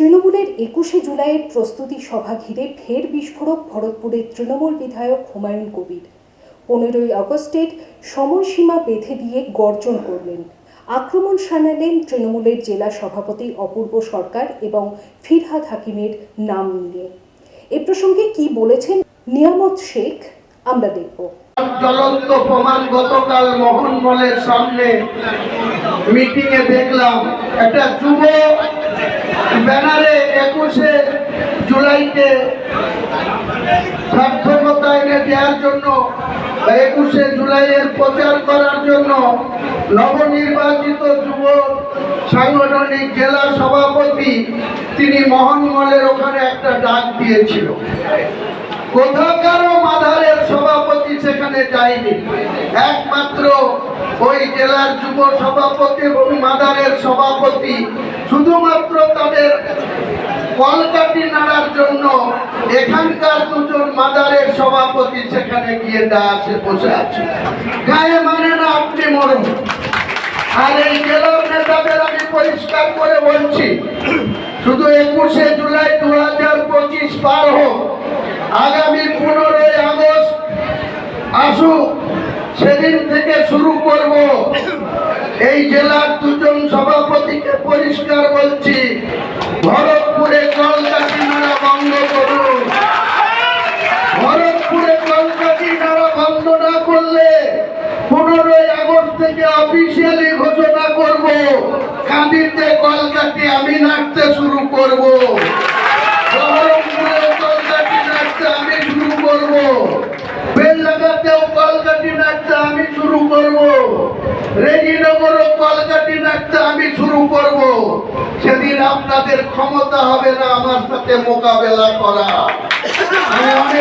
তৃণমূলের একুশে জুলাইয়ের প্রস্তুতি সভা ঘিরে ফের বিস্ফোরক ভরতপুরের তৃণমূল বিধায়ক হুমায়ুন কবির। পনেরোই আগস্টের সময়সীমা বেঁধে দিয়ে গর্জন করলেন। আক্রমণ শানালেন তৃণমূলের জেলা সভাপতি অপূর্ব সরকার এবং ফিরহাদ হাকিমের নাম নিয়ে। এ প্রসঙ্গে কি বলেছেন নিয়ামত শেখ, আমরা দেখব। জ্বলন্ত প্রমাণ গতকাল মোহনমলের সামনে মিটিং এ দেখলাম, একটা যুব ব্যানারে একুশে জুলাইকে সার্থকতা এনে দেওয়ার জন্য একুশে জুলাইয়ের প্রচার করার জন্য নবনির্বাচিত যুব সাংগঠনিক জেলা সভাপতি তিনি মোহনমলের ওখানে একটা ডাক দিয়েছিল। কোথাকারও মাধারের সভাপতি সেখানে যায়নি। একমাত্র ওই জেলার যুব সভাপতি এবং মাদারের সভাপতি শুধুমাত্র তাদের কলকাটি নাড়ার জন্য এখানকার দুজন মাদারের সভাপতি সেখানে গিয়ে দাসে বসে আছে। গায়ে মানে না আপনি মরুন। আর এই জেলার নেতাদের আমি পরিষ্কার করে বলছি, শুধু একুশে জুলাই দু হাজার পঁচিশ পার হোক, আগামী পনেরোই আগস্ট আসুক, সেদিন থেকে শুরু করব। এই জেলার দুজন সভাপতিকে পরিষ্কার বলছি, ভরতপুরে কলকাতি নাড়া বন্ধ করুন। ভরতপুরে কলকাতি নাড়া বন্ধ না করলে পনেরোই আগস্ট থেকে অফিসিয়ালি ঘোষণা করব কাঁদিতে কলকাতি আমি নাড়তে শুরু করব। আমি শুরু করব। বেললাগাতেও কলকাতি আমি শুরু করব। রেজিনগরও কলকাতি নাড়তে আমি শুরু সেদিন আপনাদের ক্ষমতা হবে না আমার সাথে মোকাবেলা করা। আমি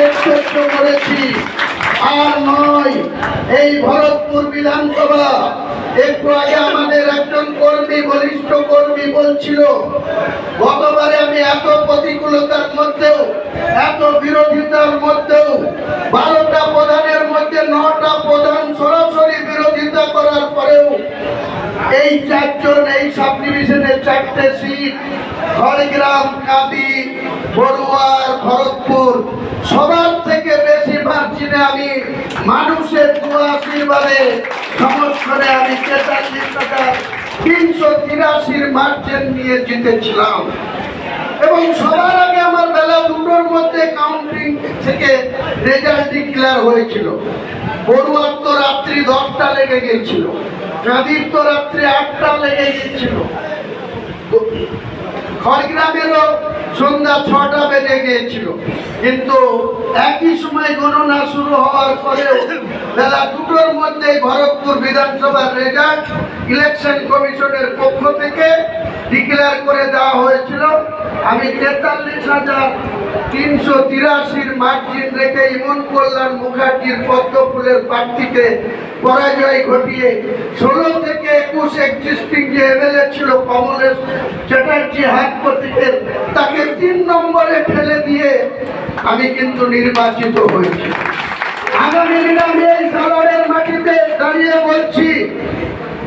এই ভরতপুর বিধানসভা আমাদের একজন কর্মী, বলিষ্ঠ কর্মী গতবারে আমি এত প্রতিকূলতার মধ্যেও, এত বিরোধিতার মধ্যেও খড়গ্রাম কাঁদি, বড়ুয়ার, ভরতপুর, সবার থেকে বেশি মার্জিনে আমি মানুষের দোয়া আশীর্বাদে আমি তেতাল্লিশ টাকা তিনশো তিরাশির মার্জিন নিয়ে জিতেছিলাম। এবং সবার আগে আমার বেলা দুটোর মধ্যে কাউন্টিং থেকে রেজাল্ট ডিক্লেয়ার হয়েছিল। বড়ুয়ার তো রাত্রি দশটা লেগে গিয়েছিল, কাঁদির তো রাত্রি আটটা লেগে গিয়েছিল। খড়গ্রামেরও সন্ধ্যা ছটা বেজে গিয়েছিল। কিন্তু একই সময় গণনা শুরু হওয়ার পরেও বেলা দুটোর মধ্যে ভরতপুর বিধানসভার রেজাল্ট ইলেকশন কমিশনের পক্ষ থেকে ডিক্লেয়ার করে দেওয়া হয়েছিল। আমি তেতাল্লিশ হাজার তিনশো তিরাশির মার্জিন রেখে ইমন কল্যাণ মুখার্জির পদ্ম ফুলের প্রার্থীকে পরাজয় ঘটিয়ে ষোলো থেকে একুশ এক্সিস্টিং যে এমএলএ ছিল কমলেশ চ্যাটার্জি হাত তাকে তিন নম্বরে ফেলে দিয়ে আমি কিন্তু নির্বাচিত হয়েছি।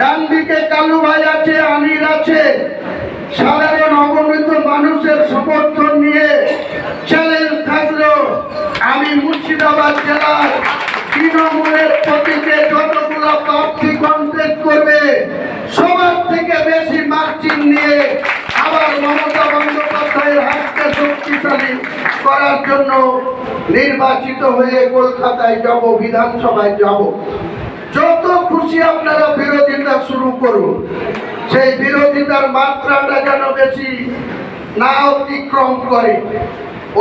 ডান দিকে কালু ভাই আছে, আমির আছে। সাধারণ অগণিত মানুষের সমর্থন নিয়ে চ্যালেঞ্জ থাকল আমি মুর্শিদাবাদ জেলার তৃণমূলের প্রতীকে যতগুলো প্রার্থী কন্টেস্ট করবে, সবার থেকে বেশি মার্জিন নিয়ে আবার মমতা বন্দ্যোপাধ্যায়ের হাতকে শক্তিশালী করার জন্য নির্বাচিত হয়ে কলকাতায় যাব, বিধানসভায় যাব। যত খুশি আপনারা বিরোধিতা শুরু করুন। সেই বিরোধিতার মাত্রাটা যেন বেশি না অতিক্রম করে।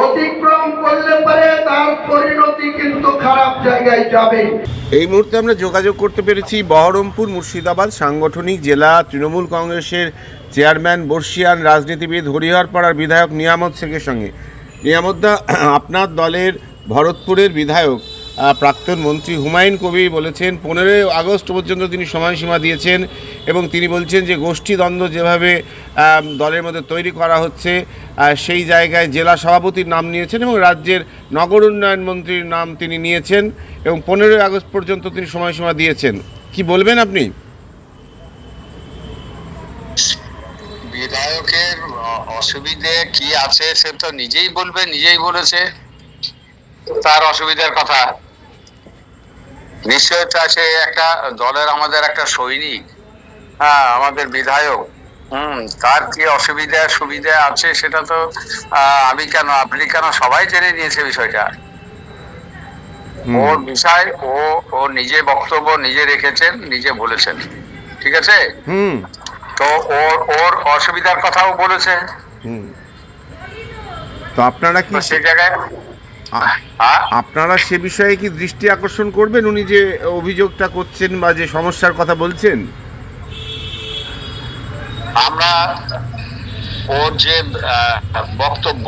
অতিক্রম করলে পরে তার পরিণতি কিন্তু খারাপ জায়গায় যাবে। এই মুহূর্তে আমরা যোগাযোগ করতে পেরেছি বহরমপুর মুর্শিদাবাদ সাংগঠনিক জেলা তৃণমূল কংগ্রেসের চেয়ারম্যান বর্ষিয়ান রাজনীতিবিদ হরিহরপাড়ার বিধায়ক নিয়ামত শেখের সঙ্গে। নিয়ামতদা, আপনার দলের ভরতপুরের বিধায়ক প্রাক্তন মন্ত্রী হুমায়ুন কবির বলেছেন, পনেরোই আগস্ট পর্যন্ত তিনি সময়সীমা দিয়েছেন এবং তিনি বলছেন যে গোষ্ঠীদ্বন্দ্ব যেভাবে দলের মধ্যে তৈরি করা হচ্ছে সেই জায়গায় জেলা সভাপতির নাম নিয়েছেন এবং রাজ্যের নগর উন্নয়ন মন্ত্রীর নাম তিনি নিয়েছেন এবং পনেরোই আগস্ট পর্যন্ত তিনি সময়সীমা দিয়েছেন। কি বলবেন আপনি? বিধায়কের অসুবিধে কি আছে সে তো নিজেই বলবে, নিজেই বলেছে। তার অসুবিধার কথা নিশ্চয় তা সে একটা দলের আমাদের একটা সৈনিক। হ্যাঁ আমাদের বিধায়ক। হুম তার কি অসুবিধা সুবিধা আছে সেটা তো আমি কেন আপনি কেন সবাই জেনে নিয়েছে বিষয়টা? ওর বিষয় ও ও নিজে বক্তব্য নিজে রেখেছেন নিজে বলেছেন। ঠিক আছে? হুম। তো ওর ওর অসুবিধার কথাও বলেছে। হুম। তো আপনারা কি সেই জায়গায় আপনারা সে বিষয়ে কি দৃষ্টি আকর্ষণ করবেন? উনি যে অভিযোগটা করছেন বা যে সমস্যার কথা বলছেন? আমরা ওর যে বক্তব্য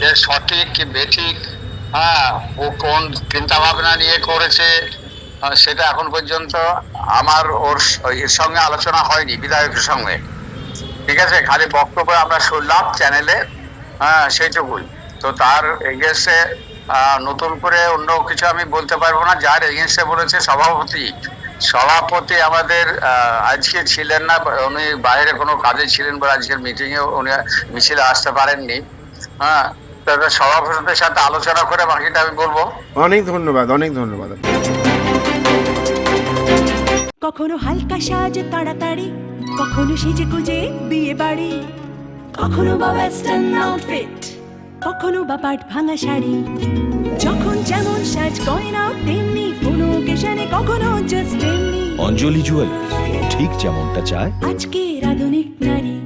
যে সঠিক কি বেঠিক হ্যাঁ ও কোন চিন্তা ভাবনা নিয়ে করেছে সেটা এখন পর্যন্ত আমার ওর এর সঙ্গে আলোচনা হয়নি বিধায়কের সঙ্গে। ঠিক আছে? খালি বক্তব্য আমরা শুনলাম চ্যানেলে। হ্যাঁ সেইটুকুই। তো তার এগেনস্টে নতুন করে অন্য কিছু আমি বলতে পারব না। যার এগেনস্টে বলেছে সভাপতি। সভাপতি আমাদের আজকে ছিলেন না উনি বাইরে কোনো কাজে ছিলেন বলে আজকের মিটিংয়ে উনি মিছিলে আসতে পারেননি। হ্যাঁ তবে সভাপতিদের সাথে আলোচনা করে বাকিটা আমি বলব। অনেক ধন্যবাদ অনেক ধন্যবাদ। কখনো হালকা সাজ তাড়াতাড়ি কখনো সেজে গুজে বিয়ে বাড়ি কখনো বা ওয়েস্টার্ন আউটফিট কখনো বা পাট ভাঙা শাড়ি। যখন যেমন সাজ গয়না তেমনি কোনো অকেশনে কখনো জাস্ট তেমনি। অঞ্জলি জুয়েলার্স ঠিক যেমনটা চায়। আজকে আধুনিক নারী।